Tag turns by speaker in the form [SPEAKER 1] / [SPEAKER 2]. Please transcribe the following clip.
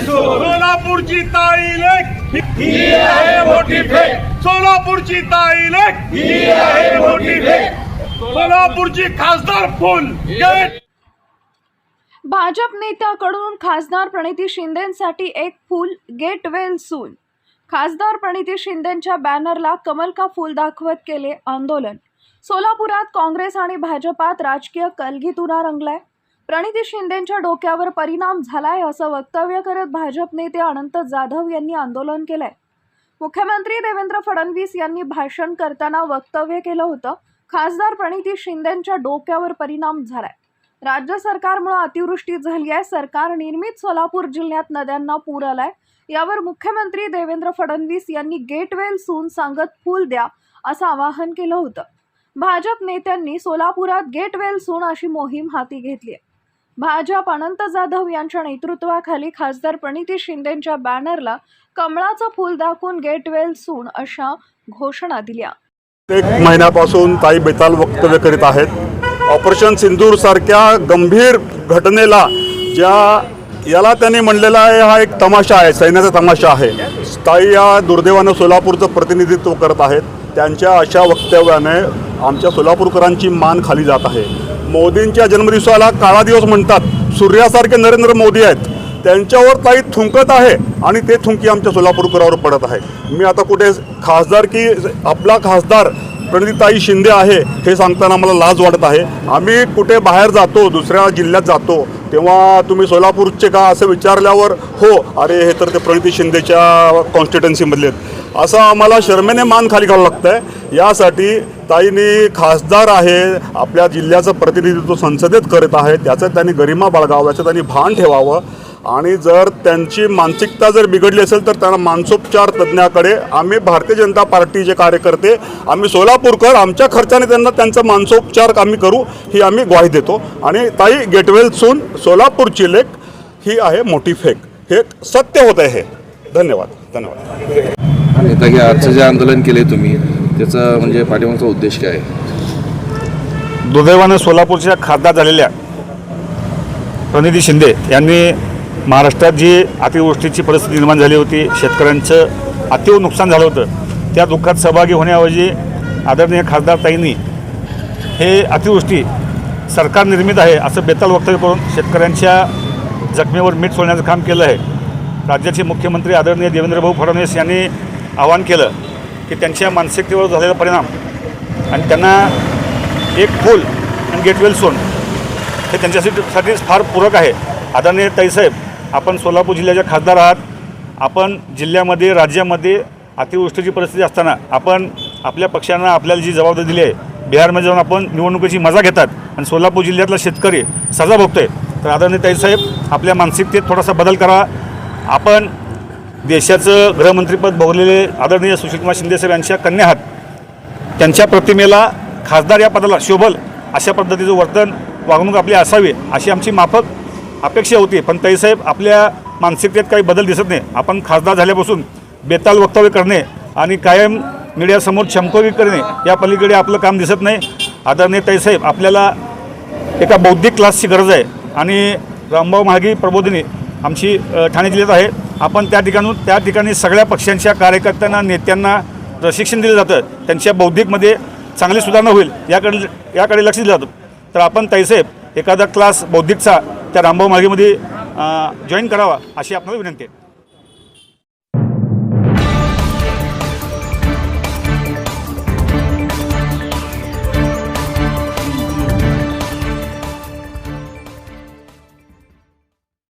[SPEAKER 1] सोलापूरची ताई लेक ही आहे मोठी फेक सोलापूरची ताई लेक ही आहे मोठी फेक सोलापूरची खासदार फुल. गेट
[SPEAKER 2] भाजप नेत्याकडून खासदार प्रणिती शिंदेसाठी एक फूल गेट वेल सून खासदार प्रणिती शिंदेच्या बॅनरला कमल का फूल दाखवत केले आंदोलन. सोलापुरात काँग्रेस आणि भाजपात राजकीय कलगीतुरा रंगलाय प्रणिती शिंदेच्या डोक्यावर परिणाम झालाय असं वक्तव्य करत भाजप नेते अनंत जाधव यांनी आंदोलन केलंय. मुख्यमंत्री देवेंद्र फडणवीस यांनी भाषण करताना वक्तव्य केलं होतं. खासदार प्रणिती शिंदेच्या डोक्यावर परिणाम झालाय. राज्य सरकारमुळे अतिवृष्टी झाली आहे. सरकार निर्मित सोलापूर जिल्ह्यात नद्यांना पूर आलाय. यावर मुख्यमंत्री देवेंद्र फडणवीस यांनी गेटवेल सून सांगत फूल द्या असं आवाहन केलं होतं. भाजप नेत्यांनी सोलापुरात गेटवेल सून अशी मोहीम हाती घेतली आहे. भाजप अनंत जाधव यांच्या नेतृत्वाखाली खासदार प्रणिती शिंदेच्या बॅनरला कमळाचं फूल दाखवून गेटवेल सून अशा घोषणा दिल्या.
[SPEAKER 3] एक महिन्यापासून ताई बेताल वक्तव्य करीत आहेत. ऑपरेशन सिंदूर सारख्या गंभीर घटनेला ज्या याला त्यांनी म्हणलेला आहे हा एक तमाशा आहे सैन्याचा तमाशा आहे. ताई या दुर्दैवानं सोलापूरचं प्रतिनिधित्व करत आहेत. त्यांच्या अशा वक्तव्याने आमच्या सोलापूरकरांची मान खाली जात आहे. मोदींच्या जन्मदिवसाला काळा दिवस म्हणतात. सूर्यासारखे नरेंद्र मोदी आहेत. त्यांच्यावर ताई थुंकत आहे आणि ते थुंकी आमच्या सोलापूरकरावर पडत आहे. मी आता कुठे खासदार की आपला खासदार प्रणितीताई शिंदे आहे हे सांगताना मला लाज वाटत आहे. आम्ही कुठे बाहेर जातो दुसऱ्या जिल्ह्यात जातो तेव्हा तुम्ही सोलापूरचे का असं विचारल्यावर हो अरे हे तर ते प्रणिती शिंदेच्या कॉन्स्टिट्युन्सीमधले आहेत. असं आम्हाला शर्मेने मान खाली घालावं लागतं आहे यासाठी ताईंनी खासदार आहे आपल्या जिल्ह्याचं प्रतिनिधित्व संसदेत करत आहे त्याचं त्यांनी गरिमा बाळगावं याचं त्यांनी भान ठेवावं. आणि जर त्यांची मानसिकता जर बिघडली असेल तर त्यांना मानसोपचार तज्ज्ञाकडे आम्ही भारतीय जनता पार्टीचे कार्यकर्ते आम्ही सोलापूरकर आमच्या खर्चाने त्यांना त्यांचा मानसोपचार आम्ही करू ही आम्ही ग्वाही देतो. आणि ताई गेटवेल सून सोलापूरची लेख ही आहे मोठी फेक. हे सत्य होत आहे हे. धन्यवाद. धन्यवाद.
[SPEAKER 4] आजचं जे आंदोलन केले तुम्ही त्याचा म्हणजे पाठिंबाचा उद्देश काय? आहे
[SPEAKER 5] दुर्दैवानं सोलापूरच्या खासदार झालेल्या प्रणिती शिंदे यांनी महाराष्ट्रात जी अतिवृष्टीची परिस्थिती निर्माण झाली होती शेतकऱ्यांचं अतिव नुकसान झालं होतं त्या दुःखात सहभागी होण्याऐवजी आदरणीय खासदार ताईंनी हे अतिवृष्टी सरकार निर्मित आहे असं बेताल वक्तव्य करून शेतकऱ्यांच्या जखमेवर मीठ सोडण्याचं काम केलं आहे. राज्याचे मुख्यमंत्री आदरणीय देवेंद्रभाऊ फडणवीस यांनी आवाहन केलं की त्यांच्या मानसिकतेवर झालेला परिणाम आणि त्यांना एक फूल आणि गेटवेल सोन हे त्यांच्यासाठी फार पूरक आहे. आदरणीय ताईसाहेब आपण सोलापूर जिल्ह्याच्या खासदार आहात. आपण जिल्ह्यामध्ये राज्यामध्ये अतिवृष्टीची परिस्थिती असताना आपण आपल्या पक्षांना आपल्याला जी जबाबदारी दिली आहे बिहारमध्ये जाऊन आपण निवडणुकीची मजा घेतात आणि सोलापूर जिल्ह्यातला शेतकरी सजा भोगतोय. तर आदरणीय ताईसाहेब आपल्या मानसिकतेत थोडासा बदल करा. आपण देशाचं गृहमंत्रीपद भोगलेले आदरणीय सुशीलकुमार शिंदेसाहेब यांच्या कन्या आहात. त्यांच्या प्रतिमेला खासदार या पदाला शोभल अशा पद्धतीचं वर्तन वागणूक आपली असावी अशी आमची माफक अपेक्षा होती. पण ताईसाहेब आपल्या मानसिकतेत काही बदल दिसत नाही. आपण खासदार झाल्यापासून बेताल वक्तव्य करणे आणि कायम मीडियासमोर चमकोगी करणे या पलीकडे आपलं काम दिसत नाही. आदरणीय ताईसाहेब आपल्याला एका बौद्धिक क्लासची गरज आहे आणि रामभाऊ महागी प्रबोधिनी आमची ठाणे जिल्ह्यात आहे. आपण त्या ठिकाणून त्या ठिकाणी सगळ्या पक्षांच्या कार्यकर्त्यांना नेत्यांना प्रशिक्षण दिलं जातं. त्यांच्या बौद्धिकमध्ये चांगली सुधारणा होईल याकडे याकडे लक्ष दिलं जातं. तर आपण ताईसाहेब एखादा क्लास बौद्धिकचा त्या रामभाऊ मागीमध्ये जॉईन करावा अशी आपल्याला विनंती आहे.